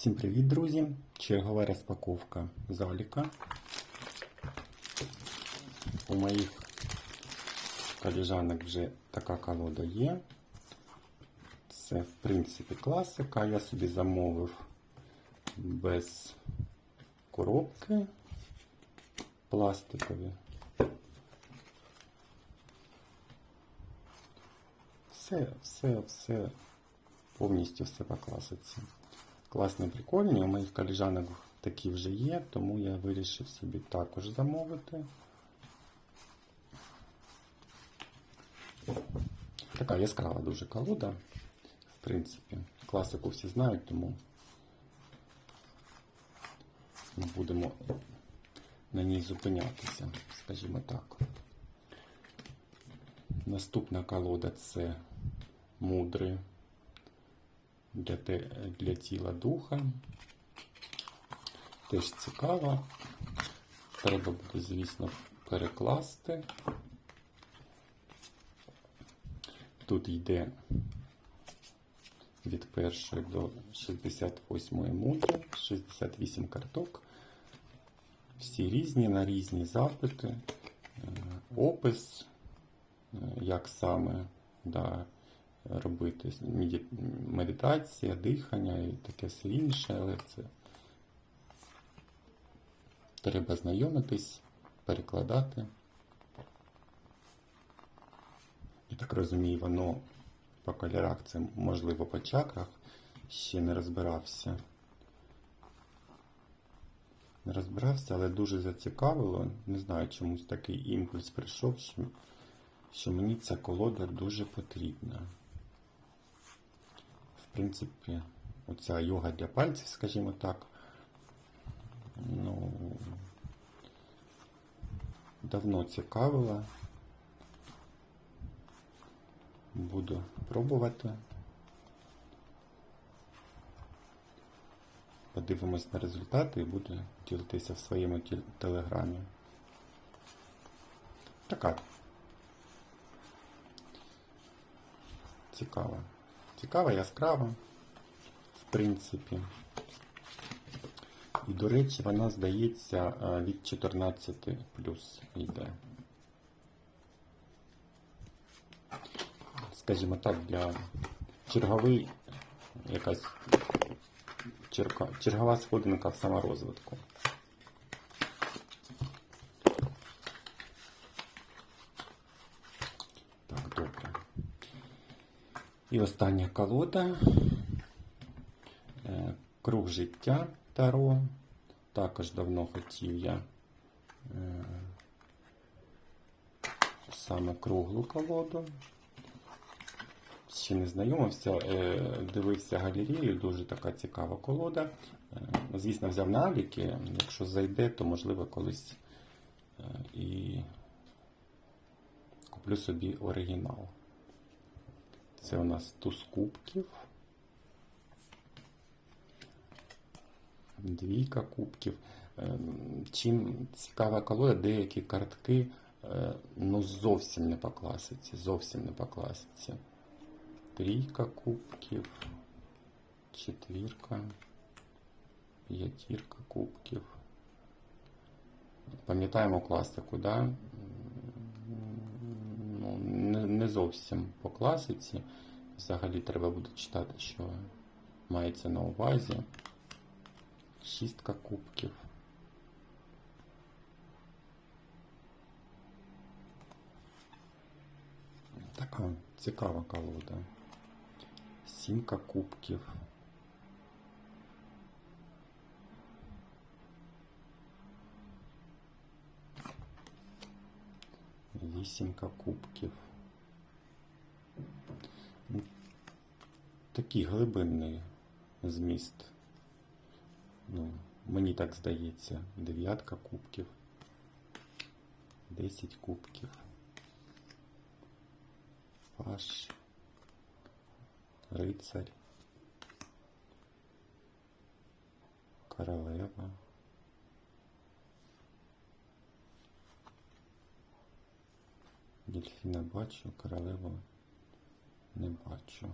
Всім привіт, друзі! Чергова розпаковка заліка. У моїх коліжанок вже така колода є. Це, в принципі, класика. Я собі замовив без коробки пластикові. Все, все, все, повністю все по класиці. Класні, прикольні. У моїх коліжанок такі вже є, тому я вирішив собі також замовити. Така яскрава дуже колода. В принципі, класику всі знають, тому ми будемо на ній зупинятися, скажімо так. Наступна колода це мудри для, для тіла духа. Теж цікаво. Треба буде, звісно, перекласти. Тут йде від першої до 68 мудри, 68 карток. Всі різні на різні запити, е, опис, е, як саме да, робити медитація, дихання і таке все інше, але це треба знайомитись, перекладати. І так розумію, воно по кольорах це можливо по чакрах, ще не розбирався. Не розбирався, але дуже зацікавило. Не знаю, чомусь такий імпульс прийшов, що, що мені ця колода дуже потрібна. В принципі, оця йога для пальців, скажімо так. Ну, давно цікавила. Буду пробувати. Подивимось на результати і буду ділитися в своєму телеграмі. Така. Цікава. Цікава, яскрава, в принципі. І, до речі, вона, здається, е, від 14 плюс йде. Скажімо так, для черговий якась черга, чергова сходинка в саморозвитку. Так, добре. І остання колода. Е, Круг життя Таро. Також давно хотів я е, саме круглу колоду. Ще не знайомився, е, дивився галерею, дуже така цікава колода. Звісно, взяв наліки. Якщо зайде, то можливо колись і куплю собі оригінал. Це у нас туз кубків. Двійка кубків. Е, Чим цікава колода, деякі картки е, ну, зовсім не по класиці. Зовсім не по класиці. Трійка кубків, четвірка, п'ятірка кубків. Пам'ятаємо класику, да? Не зовсім по класиці. Взагалі треба буде читати, що мається на увазі. Шістка кубків. Така цікава колода. Сімка кубків. Вісімка кубків. Ну, Такий глибинний зміст. Ну, мені так здається. Дев'ятка кубків. Десять кубків. Паш. Рицарь. Королева. Дельфіна бачу, королева не бачу.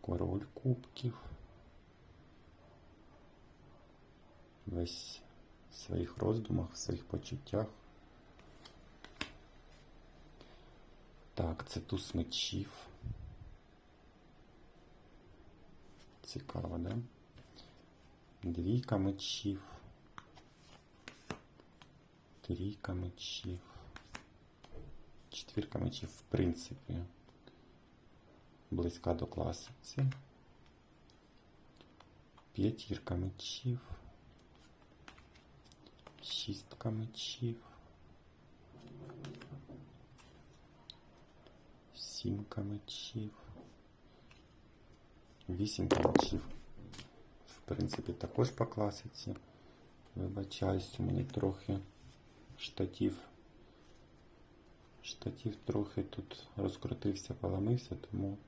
Король кубків. Весь в своїх роздумах, в своїх почуттях. Так, це туз мечів. Цікаво, да? Двійка мечів. Трійка мечів. Четвірка мечів, в принципі, близька до класиці. П'ятірка мечів. Шістка мечів. Сімка мечів. Вісімка мечів. В принципі, також по класиці. Вибачаюсь, мене трохи штатів. Штатів трохи тут розкрутився, поламився, тому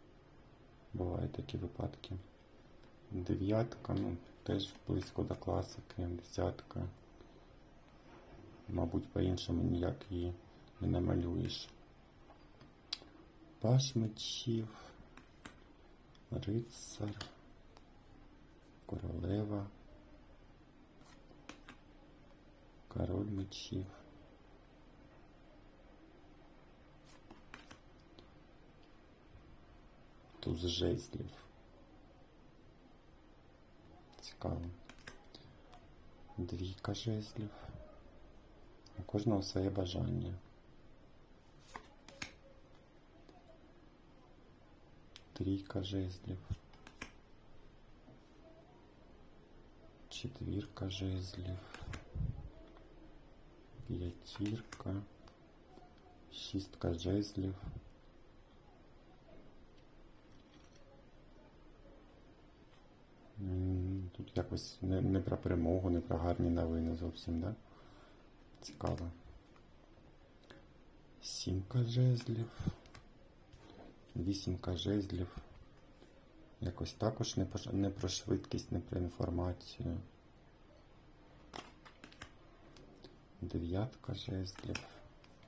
бувають такі випадки. Дев'ятка, ну, теж близько до класики, десятка. Мабуть, по-іншому ніяк її не намалюєш. Паш мечів, рицар, королева, король мечів. Туз жезлів. Цікаво. Двійка жезлів. У кожного своє бажання. Трійка жезлів. Четвірка жезлів. П'ятірка. Шістка жезлів. Тут якось не, не про перемогу, не про гарні новини зовсім, да? Цікаво. Сімка жезлів. Вісімка жезлів. Якось також не, пош- не про швидкість, не про інформацію. Дев'ятка жезлів.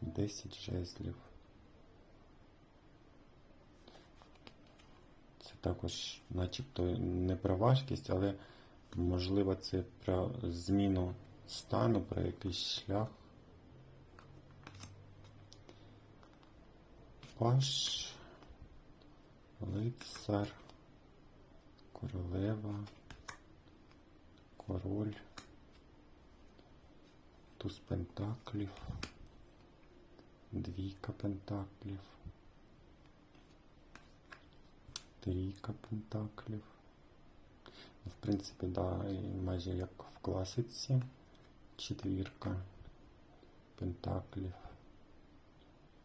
Десять жезлів. Це також, начебто, не про важкість, але можливо це про зміну стану, про якийсь шлях. Паш, лицар, королева, король, туз пентаклів, двійка пентаклів, трійка пентаклів. В принципі, да, майже як в класиці. Четвірка пентаклів.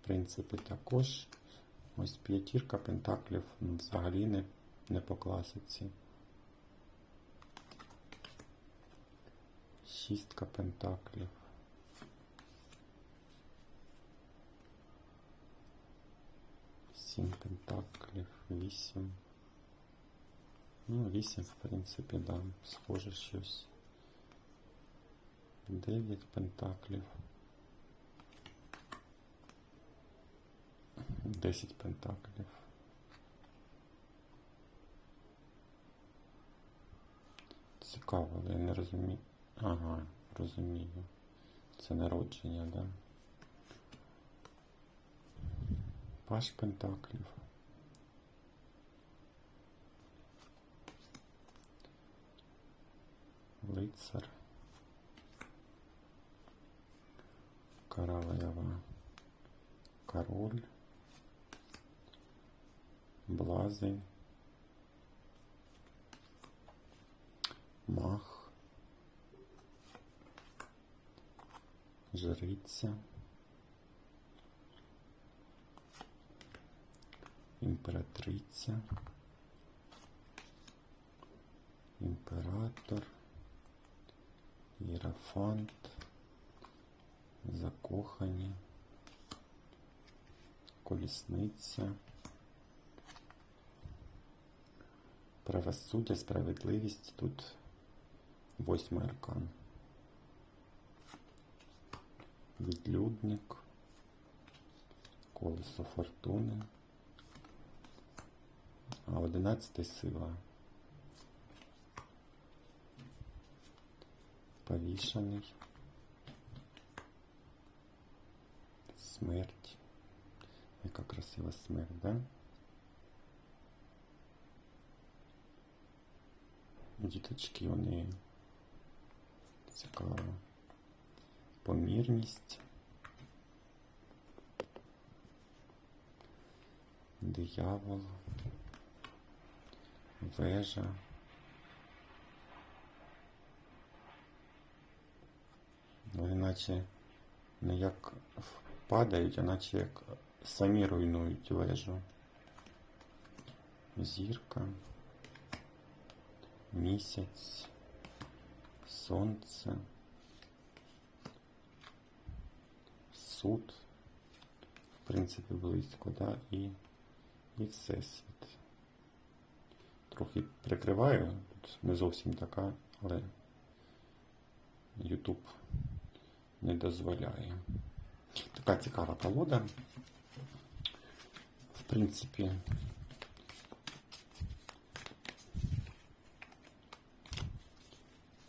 В принципі, також. Ось п'ятірка пентаклів взагалі не, не по класиці. Шістка пентаклів. Сім пентаклів, вісім. Ну, вісім, в принципі, да, схоже щось. Дев'ять пентаклів. Десять пентаклів. Цікаво, але я не розумію. Ага, розумію. Це народження, да? Паш пентаклів. Лицар. Королева. Король. Блазень. Мах. Жриця. Імператриця. Імператор. Єрафант. Закохані. Колісниця. Правосуддя, справедливість тут восьмий аркан. Відлюдник. Колесо фортуни. А одинадцятий сила. Повішений. Смерть. Яка красива смерть, да? Діточки, вони цікаво. Помірність. Диявол. Вежа. Вони наче не як падають, а наче як самі руйнують вежу. Зірка. Місяць. Сонце. Суд. В принципі, близько, да? І, і Всесвіт. Трохи прикриваю, тут не зовсім така, але YouTube не дозволяє. Така цікава колода. В принципі,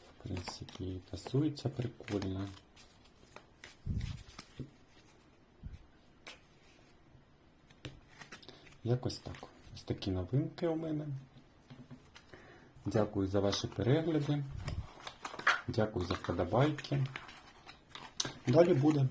в принципі, тасується прикольно. Якось так. Ось такі новинки у мене. Дякую за ваші перегляди. Дякую за вподобайки. Далі буде.